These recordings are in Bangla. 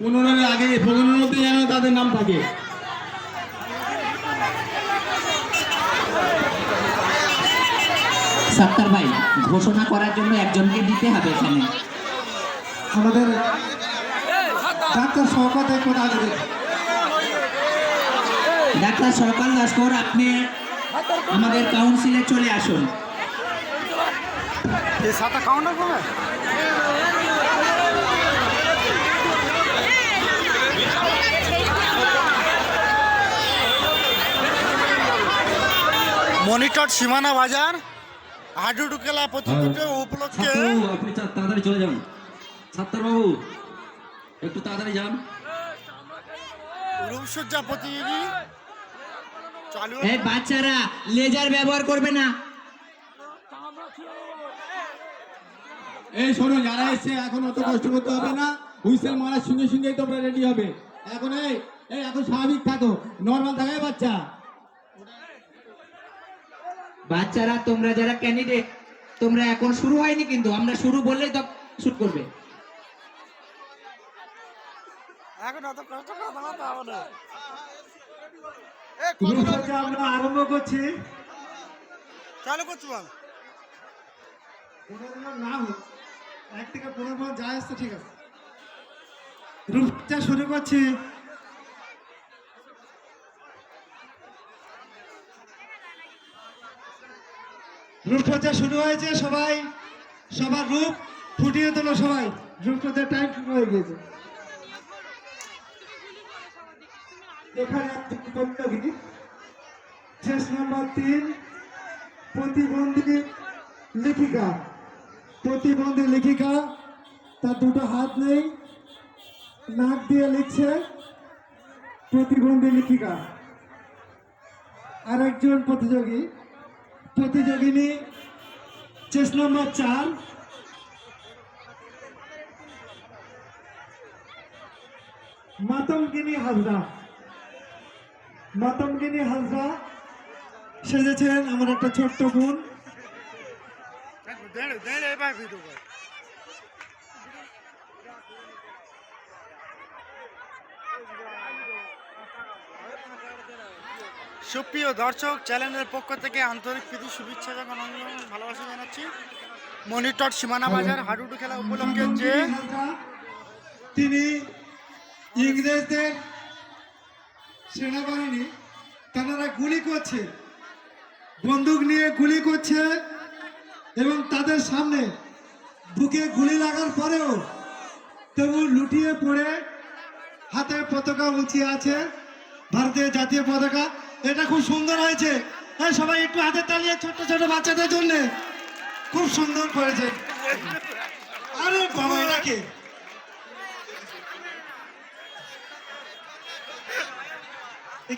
পনেরোর আগে পনেরোর মধ্যে যেন তাদের নাম থাকে। সাত্তার ভাই ঘোষণা করার জন্য একজনকে দিতে হবে এখানে। আমাদের ডাক্তার আগে। ডাক্তার সরকার লস্কর আপনি আমাদের কাউন্সিলে চলে আসুন। কাউন্টার মনিটর সীমানা বাজার হাডুডু খেলা প্রতিযোগিতা উপলক্ষে আপনি তাড়াতাড়ি চলে যান। ছাত্র বাবু একটু তাড়াতাড়ি যান। রূপসজ্জা প্রতিযোগী চালু এই বাচ্চারা লেজার ব্যবহার করবে না। এই শোনো যারা এসছে এখন অত কষ্ট করতে হবে না হুইসেল মারার সঙ্গে সঙ্গেই তোমরা রেডি হবে। এখন এই এই এখন স্বাভাবিক থাকো নর্মাল থাকাই বাচ্চা। বাচ্চারা তোমরা যারা ক্যান্ডিডেট তোমরা এখন শুরু হয়নি কিন্তু আমরা শুরু বললেই তো শুট করবে। এখন অত কষ্ট করে দাঁড়াতে হবে না। আমরা আরম্ভ করছি। চালু করছি বল। পনেরো জন না হোক এক থেকে পনেরো যা আসছে ঠিক আছে। রূপসজ্জা শুরু করছি। রূপসজ্জা শুরু হয়েছে, সবাই। সবার রূপ ফুটিয়ে তোলো সবাই। রূপসজ্জার টাইম শুরু হয়ে গিয়েছে। এখানে একটি প্রতিযোগী শেষ নাম্বার তিন, প্রতিবন্ধী লেখিকা। প্রতিবন্ধী লেখিকা, তার দুটো হাত নেই। নাক দিয়ে লিখছে, প্রতিবন্ধী লেখিকা। আরেকজন প্রতিযোগী। প্রতিযোগিনী চেস নম্বর চার। মাতঙ্গিনী হাজরা। মাতঙ্গিনী হাজরা সেজেছেন আমার একটা ছোট্ট বোন। সুপ্রিয় দর্শক, চ্যানেলের পক্ষ থেকে আন্তরিক প্রীতি, শুভেচ্ছা ভালোবাসা জানাচ্ছি। মনিটর সীমানা বাজার, হাডুডু খেলা উপলক্ষে যে তিনি ইংরেজদের সেনাবাহিনী, তারা গুলি করছে, বন্দুক নিয়ে গুলি করছে, এবং তাদের সামনে বুকে গুলি লাগার পরেও তবু লুটিয়ে পড়ে হাতে পতাকা উঁচিয়ে আছে। ভারতীয় জাতীয় পতাকা। এটা খুব সুন্দর হয়েছে। হ্যাঁ সবাই একটু হাতে তালিয়ে ছোট ছোট বাচ্চাদের জন্য। খুব সুন্দর করেছে। আরে বাবা এটাকে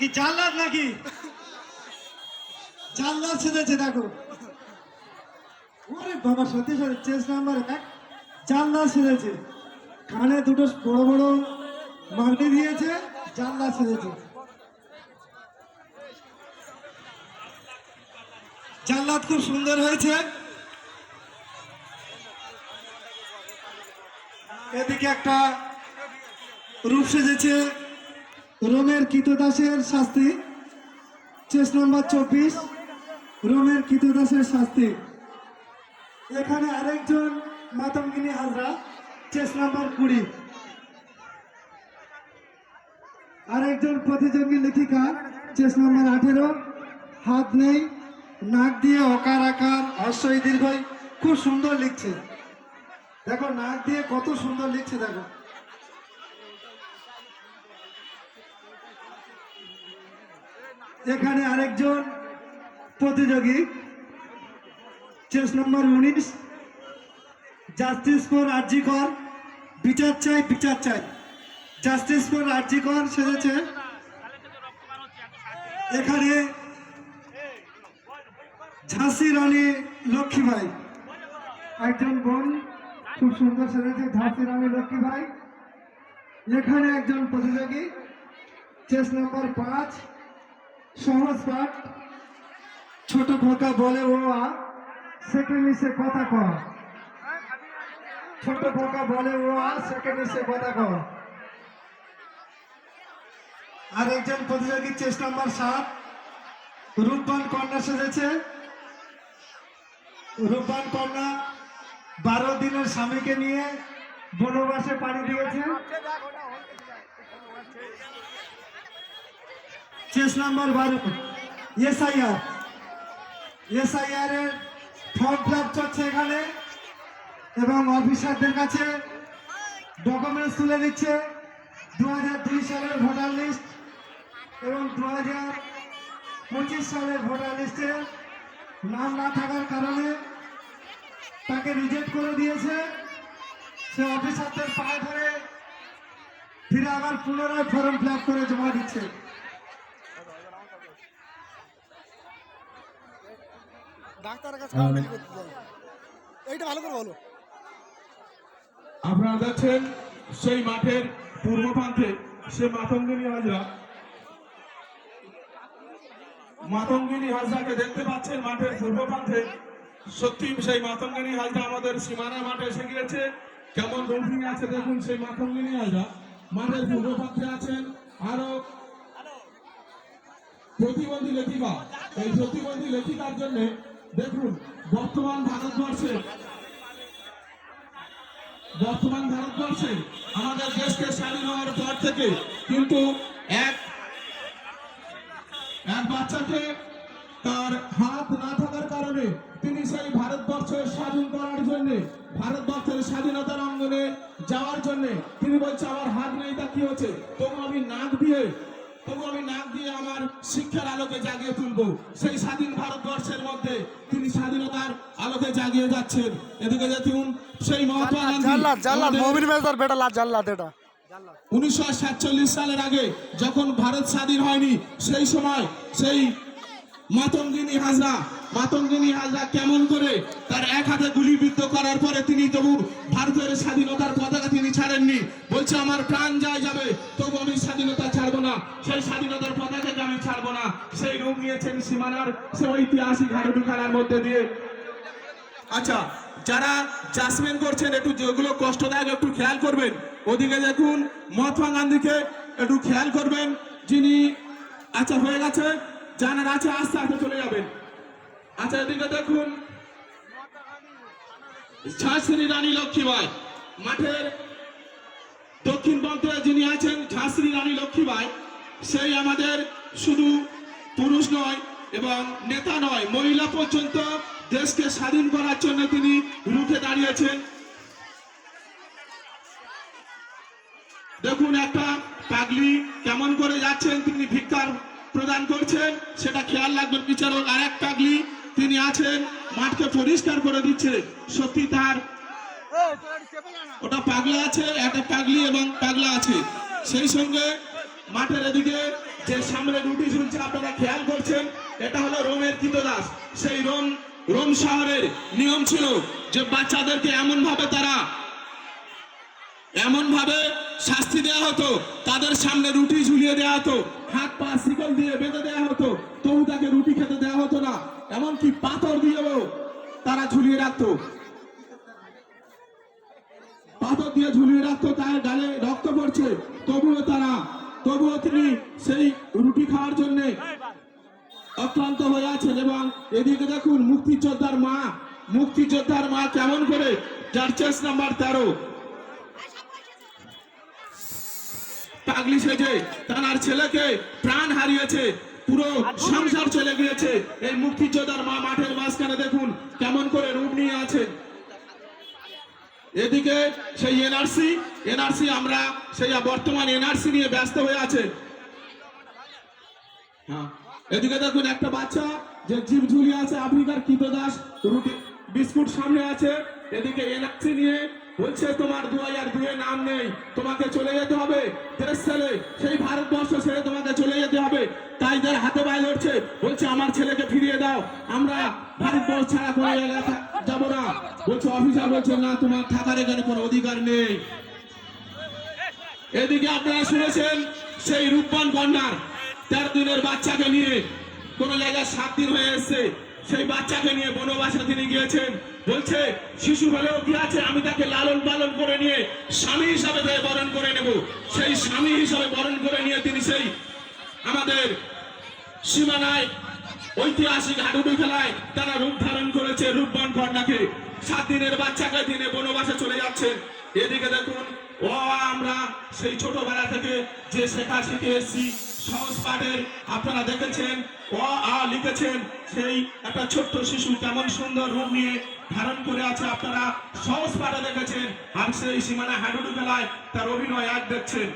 কি? জানলার নাকি? জানলার ছেড়েছে দেখো। ওরে বাবা, সত্যি সত্যি চেস নাম্বার এক। জানলা ছেড়েছে কানে দুটো বড় বড় মাগনি দিয়েছে জানলা ছেড়েছে জানলাত খুব সুন্দর হয়েছে। এদিকে একটা রূপ সেজেছে রোমের কীতদাসের শাস্তি। চেস নম্বর চব্বিশ, রোমের কীতদাসের শাস্তি। এখানে আরেকজন মাতঙ্গিনী হাজরা চেস নাম্বার কুড়ি। আরেকজন প্রতিযোগী লেখিকা চেস নাম্বার আঠেরো, হাত নেই। নাক দিয়ে অকার আকার হর্ষই দীর্ঘই খুব সুন্দর লিখছে। দেখো, নাক দিয়ে কত সুন্দর লিখছে, দেখো। এখানে আরেকজন প্রতিযোগী, চেস নম্বর উনিশ, জাস্টিস ফর আরজিকর বিচার চাই বিচার চাই। জাস্টিস ফর আরজিকর সেজেছে। এখানে ঝাঁসি রানী লক্ষ্মীবাই একজন বোন, খুব সুন্দর সেজেছে ঝাঁসি রানী লক্ষ্মীবাই এখানে একজন প্রতিযোগী, চেস নম্বর পাঁচ, সহজ পাঠ। ছোট খোকা বলে ও আ সেকেন্ড সে কথা কর ছোট খোকা বলে ও আ সেকেন্ড সে কথা কর আর একজন প্রতিযোগী চেস্ট নাম্বার সাত, রূপবান কন্যা সেজেছে। রূপবান কন্যা বারো দিনের স্বামীকে নিয়ে বনবাসে পাড়ি দিয়েছে। চেস্ট নাম্বার বারো। এসআইআর। এসআইআর এর ফর্ম ফিল চলছে এখানে এবং অফিসারদের কাছে ডকুমেন্টস তুলে দিচ্ছে। দু হাজার দুই সালের ভোটার লিস্ট এবং দু হাজার পঁচিশ সালের ভোটার লিস্টে নাম না থাকার কারণে তাকে রিজেক্ট করে দিয়েছে। সে অফিসারদের পায়ে ধরে ফিরে আবার পুনরায় ফর্ম ফিল আপ করে জমা দিচ্ছে। আপনারা দেখছেন সেই মাঠের পূর্ব প্রান্তে সে মাতঙ্গিনী হাজরা মাতঙ্গিনী হাজরাকে দেখতে পাচ্ছেন মাঠের পূর্ব প্রান্তে। সত্যি সেই মাতঙ্গিনী হাজরা আমাদের সীমানা মাঠে এসে গিয়েছে। কেমন রুটিং আছে দেখুন সেই মাতঙ্গিনী হাজরা মাঠের পূর্ব প্রান্তে আছেন আরও প্রতিবন্ধী লেখিকা। এই প্রতিবন্ধী লেখিকার জন্য দেখুন, বর্তমান ভারতবর্ষে বর্তমান ভারতবর্ষে আমাদের দেশকে স্বাধীন হওয়ার পর থেকে কিন্তু এক এক বাচ্চাকে তার হাত না থাকার কারণে তিনি সেই ভারতবর্ষের স্বাধীন করার জন্য ভারতবর্ষের স্বাধীনতার অঙ্গনে যাওয়ার জন্য তিনি বলছে আমার হাত নেই তা কি হচ্ছে? তবু আমি নাক দিয়ে তবু আমি নাক দিয়ে আমার শিক্ষার আলোকে জাগিয়ে তুলবো। সেই স্বাধীন ভারতবর্ষের মধ্যে তিনি স্বাধীনতার আলোকে জাগিয়ে যাচ্ছেন। এদিকে যে দেখুন সেই মহাত্মা গান্ধী উনিশশো সালের আগে যখন ভারত স্বাধীন হয়নি, সেই সময় সেই মাতঙ্গিনী হাজরা মাতঙ্গিনী হাজরা কেমন করে তার এক হাতে গুলিবিদ্ধ করার পরে তিনি তবু ভারতের স্বাধীনতার পতাকা তিনি ছাড়েননি, বলছে, আমার প্রাণ যায় যাবে, তবু আমি স্বাধীনতা ছাড়বো না, সেই স্বাধীনতার পতাকাকে আমি ছাড়বো না। সেই রূপ নিয়েছেন সীমানার সে ঐতিহাসিক হাডুডু মধ্যে দিয়ে। আচ্ছা যারা জাসমেন করছেন, একটু যেগুলো কষ্টদায়ক একটু খেয়াল করবেন। ওদিকে দেখুন মহাত্মা গান্ধীকে একটু খেয়াল করবেন, যিনি আচ্ছা হয়ে গেছে, জানার আছে, আস্তে আস্তে চলে যাবেন। আচ্ছা এদিকে দেখুন। ঝাঁসিনী রানী লক্ষ্মীবাই। মাঠের দক্ষিণ প্রান্তে যিনি আছেন ঝাঁসিনী রানী লক্ষ্মীবাই, সেই আমাদের শুধু পুরুষ নয়, এবং নেতা নয়, মহিলা পর্যন্ত দেশকে স্বাধীন করার জন্য তিনি রুখে দাঁড়িয়েছেন। দেখুন একটা পাগলি কেমন করে যাচ্ছেন, তিনি ভিক্ষার প্রদান করছেন, সেটা খেয়াল রাখবেন বিচারক, আর এক পাগলি তিনি আছেন, মাঠকে পরিষ্কার করে দিচ্ছে, সত্যি তার ওটা পাগলা আছে, একটা পাগলি এবং পাগলা আছে। সেই সঙ্গে মাঠের এদিকে যে সামনে রুটি ঝুলছে আপনারা খেয়াল করছেন, এটা হলো রোমের কীতদাস সেই রোম রোম শহরের নিয়ম ছিল যে বাচ্চাদেরকে এমন ভাবে তারা এমন ভাবে শাস্তি দেওয়া হতো। তাদের সামনে রুটি ঝুলিয়ে দেওয়া হতো। হাত পা শিকল দিয়ে বেঁধে দেওয়া হতো। তবু তাকে রুটি খেতে দেওয়া হতো না। এমনকি পাথর দিয়েও তারা ঝুলিয়ে রাখতো। পাথর দিয়ে ঝুলিয়ে রাখতো, তার গালে রক্ত পড়ছে। তবুও তারা, তবুও তিনি সেই রুটি খাওয়ার জন্য অক্লান্ত হয়ে আছেন এবং এদিকে দেখুন মুক্তিযোদ্ধার মা মুক্তিযোদ্ধার মা কেমন করে, যার চেস নাম্বার তেরো। পাগলি সেজে তার ছেলেকে প্রাণ হারিয়েছে পুরো সংসার চলে গিয়েছে। এই মুক্তিযোদ্ধার মা মাঠের মাঝখানে দেখুন কেমন করে রূপ নিয়ে আছে। এদিকে সেই এনআরসি এনআরসি আমরা সেই বর্তমান এনআরসি নিয়ে ব্যস্ত হয়ে আছে। হ্যাঁ এদিকে দেখুন একটা বাচ্চা যে জিপ ঝুলিয়ে আছে আফ্রিকার কীতদাস রুটি বিস্কুট সামনে আছে। এদিকে এনআরসি নিয়ে বলছে, তোমার দু হাজার দুয়ে নাম নেই, তোমাকে চলে যেতে হবে। দেশ ছেলে সেই ভারতবর্ষ ছেড়ে তোমাকে চলে যেতে হবে। তাই যার হাতে পায়ে ধরছে বলছে, আমার ছেলেকে ফিরিয়ে দাও। আমরা ভারতবর্ষ ছাড়া কোনো জায়গায় যাব না। বলছে, অফিসার বলছে, না, তোমার থাকার এখানে কোনো অধিকার নেই। এদিকে আপনারা শুনেছেন, সেই রূপবান কন্যার তেরো দিনের বাচ্চাকে নিয়ে কোনো জায়গায় সাত দিন হয়ে এসছে। সেই বাচ্চাকে নিয়ে বনবাসে তিনি গিয়েছেন। বলছে, শিশু হলেও কি আছে? আমি তাকে লালন পালন করে নিয়ে স্বামী হিসাবে তাকে বরণ করে নেব। সেই স্বামী হিসাবে বরণ করে নিয়ে তিনি সেই আমাদের সীমানায় ঐতিহাসিক হাডুডু খেলায় তারা রূপ ধারণ করেছে রূপবান কন্যাকে সাত দিনের বাচ্চাকে দিনে বনবাসে চলে যাচ্ছেন। এদিকে দেখুন, ও আমরা সেই ছোটবেলা থেকে যে শেখা শিখে এসেছি। সহজ পাঠের আপনারা দেখেছেন ও আ লিখেছেন সেই একটা ছোট্ট শিশু কেমন সুন্দর রূপ নিয়ে ধারণ করে আছে আপনারা সহজ পাঠে দেখেছেন আর সেই সীমানা হাডুডু খেলায় তার অভিনয় এক দেখছেন।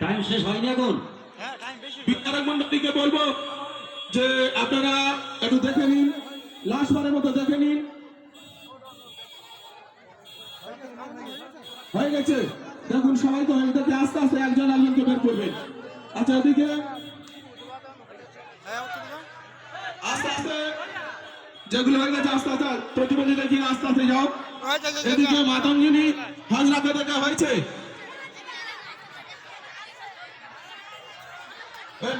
টাইম শেষ হয়নি এখন। হ্যাঁ মন্ডলীকে বলব যে আপনারা একটু দেখে নিন লাস্ট বারের মতো দেখে নিন। হয়ে গেছে। দেখুন সবাই তো হয়ে আস্তে আস্তে একজন একজনকে বের করবেন। আচ্ছা এদিকে। হ্যাঁ। আস্তে আস্তে। যেগুলো হয়ে গেছে আস্তে আস্তে। প্রতিবন্ধী দেখি আস্তে আস্তে যাও। হয়েছে, এদিকে। মাতঙ্গিনী হাজরাকে দেখা হয়েছে।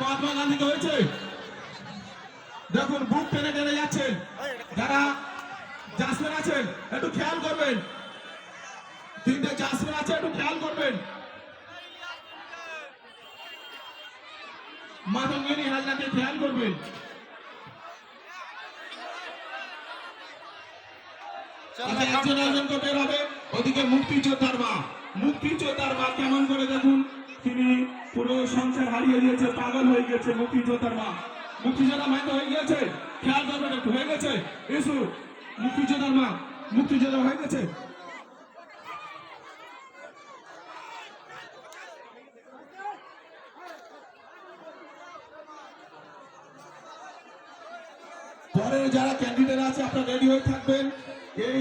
মহাত্মা গান্ধীকে হয়েছে। দেখুন বুক টেনে টেনে যাচ্ছেন যারা জাসমেন আছেন একটু খেয়াল করবেন। তিনটে জাসমেন আছে একটু খেয়াল করবেন। মাতঙ্গিনী হাজরাকে খেয়াল করবেন। আচ্ছা, একজন একজনকে বের হবে। ওদিকে মুক্তিযোদ্ধার মা। মুক্তিযোদ্ধার মা কেমন করে দেখুন? তিনি পুরো সংসার হারিয়ে দিয়েছে পাগল হয়ে গেছে মুক্তিযোদ্ধার মা। মুক্তিযোদ্ধা মা তো হয়ে গেছে খেয়াল করবেন হয়ে গেছে? এসু। মুক্তিযোদ্ধার মা মুক্তিযোদ্ধা হয়ে গেছে। পরে যারা ক্যান্ডিডেট আছে, আপনারা রেডি হয়ে থাকবেন। এই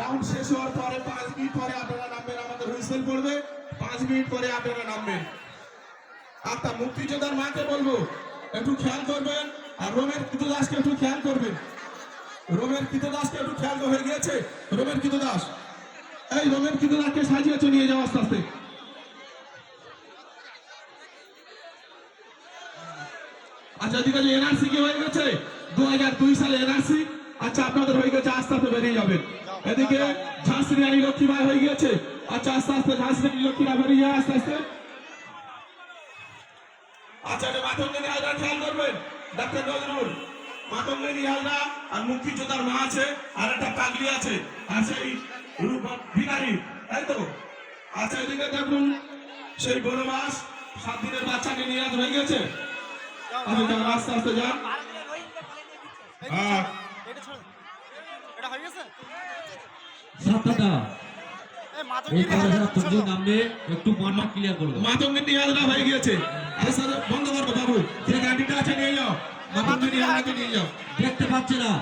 রাউন্ড শেষ হওয়ার পরে, পাঁচ মিনিট পরে আপনারা নামবেন আমাদের হুইসেল পড়বে। পাঁচ মিনিট পরে আপনারা নামবেন। আচ্ছা মুক্তিযোদ্ধার মাকে বলব, একটু খেয়াল করবেন। আর রোমের কৃতদাসকে একটু খেয়াল করবেন। রোমের কৃতদাসকে একটু খেয়াল হয়ে গিয়েছে। রোমের কৃতদাস, এই রোমের কৃতদাসকে সাজিয়েছে নিয়ে যাও আস্তে আস্তে। আচ্ছা ঠিক আছে এনআরসি কি হয়ে গেছে দু হাজার দুই সালে এনআরসি। আচ্ছা আপনাদের হয়ে গেছে আস্তে আস্তে বেরিয়ে যাবেন। এদিকে ঝাঁসি রানী লক্ষ্মীবাই হয়ে গিয়েছে। আচ্ছা আস্তে আস্তে ঝাঁসি রানী লক্ষ্মীবাই বেরিয়ে আস্তে আস্তে। আচ্ছা খেয়াল করবেন, ডাক্তার নজরুল। আর মুক্তিযোদ্ধার মা আছে, আর একটা পাগলি আছে, আর সেই তাই তো? আচ্ছা এদিকে দেখুন, সেই বনবাস, সাত দিনের বাচ্চাকে নিয়ে হয়ে গেছে। আচ্ছা আস্তে আস্তে যান এই হ্যাঁ। এটা ছেড়ে দাও। এটা হয়ে গেছে সাতটা। একটু মানটা ক্লিয়ার করে হয়ে গিয়েছে। বন্ধ করব বাবু। যে গাড়িটা আছে নিয়ে যাও। নিয়ে যাও। দেখতে পাচ্ছে না।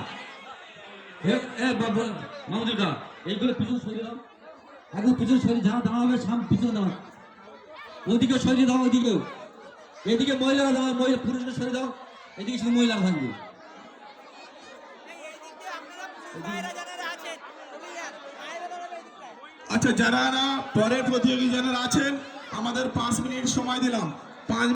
এইগুলো পিছনে সরিয়ে দাও। পিছনে সরিয়ে সাম পিছনে দাও ওদিকে সরিয়ে দাও ওইদিকেও এদিকে মহিলারা দাও মহিলা পুরুষরা সরিয়ে দাও। এদিকে শুধু মহিলারা থাকবে। আচ্ছা যারা পরের প্রতিযোগী যারা আছেন আমাদের পাঁচ মিনিট সময় দিলাম। পাঁচ